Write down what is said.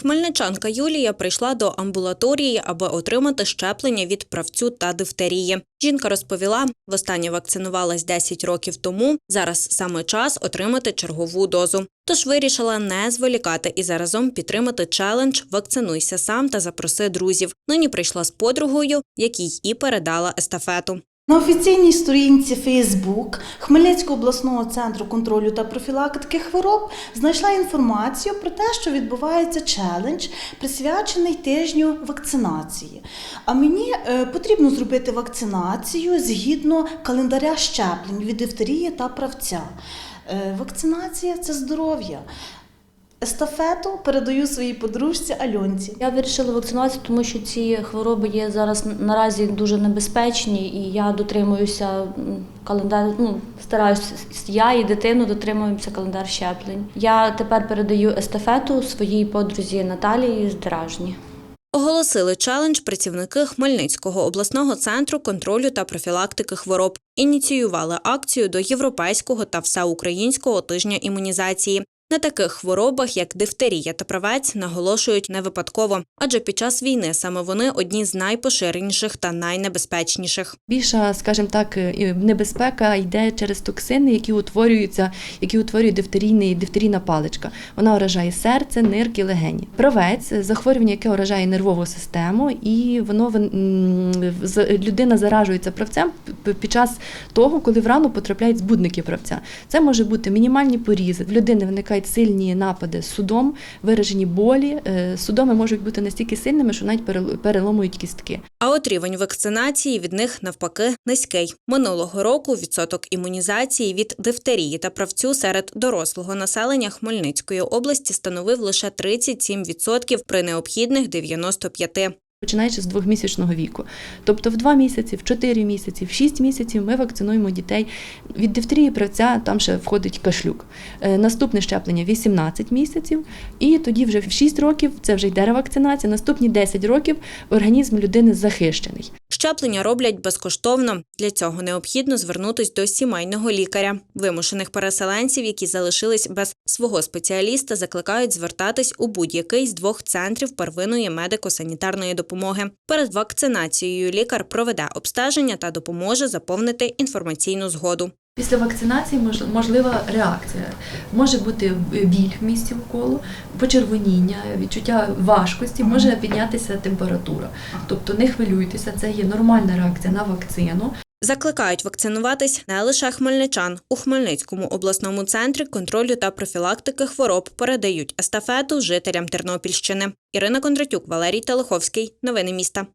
Хмельничанка Юлія прийшла до амбулаторії, аби отримати щеплення від правцю та дифтерії. Жінка розповіла, востаннє вакцинувалась 10 років тому. Зараз саме час отримати чергову дозу. Тож вирішила не зволікати і заразом підтримати челендж Вакцинуйся сам та запроси друзів. Нині прийшла з подругою, якій і передала естафету. На офіційній сторінці Facebook Хмельницького обласного центру контролю та профілактики хвороб знайшла інформацію про те, що відбувається челендж, присвячений тижню вакцинації. А мені е, потрібно зробити вакцинацію згідно календаря щеплень від дифтерії та правця. Е, Вакцинація це здоров'я. Естафету передаю своїй подружці Альонці. Я вирішила вакцинуватися, тому що ці хвороби є зараз наразі дуже небезпечні, і я дотримуюся м, календар. Ну стараюся я і дитину дотримуємося календар щеплень. Я тепер передаю естафету своїй подрузі Наталії з Дражні. Оголосили челендж працівники Хмельницького обласного центру контролю та профілактики хвороб. Ініціювали акцію до європейського та всеукраїнського тижня імунізації. На таких хворобах, як дифтерія та правець, наголошують не випадково, адже під час війни саме вони одні з найпоширеніших та найнебезпечніших. Більша, скажімо так, небезпека йде через токсини, які утворюються, які утворює дифтерійний дифтерійна паличка. Вона уражає серце, нирки, легені. Правець захворювання, яке уражає нервову систему, і воно людина заражується правцем під час того, коли в рану потрапляють збудники правця. Це може бути мінімальні порізи. В людини виникають сильні напади судом, виражені болі. Е, Судоми можуть бути настільки сильними, що навіть перел- переломують кістки. А от рівень вакцинації від них навпаки низький. Минулого року відсоток імунізації від дифтерії та правцю серед дорослого населення Хмельницької області становив лише 37% при необхідних 95%. Починаючи з двохмісячного віку. Тобто в два місяці, в чотири місяці, в шість місяців ми вакцинуємо дітей. Від дифтерії правця там ще входить кашлюк. Е, Наступне щеплення 18 місяців, і тоді вже в 6 років це вже йде ревакцинація. Наступні 10 років організм людини захищений. Щеплення роблять безкоштовно. Для цього необхідно звернутись до сімейного лікаря. Вимушених переселенців, які залишились без свого спеціаліста, закликають звертатись у будь-який з двох центрів первинної медико-санітарної допомоги. Перед вакцинацією лікар проведе обстеження та допоможе заповнити інформаційну згоду. Після вакцинації мож- можлива реакція. Може бути біль в місці вколу, почервоніння, відчуття важкості, може піднятися температура. Тобто не хвилюйтеся, це є нормальна реакція на вакцину. Закликають вакцинуватись не лише хмельничан. У Хмельницькому обласному центрі контролю та профілактики хвороб передають естафету жителям Тернопільщини. Ірина Кондратюк, Валерій Телеховський. Новини міста.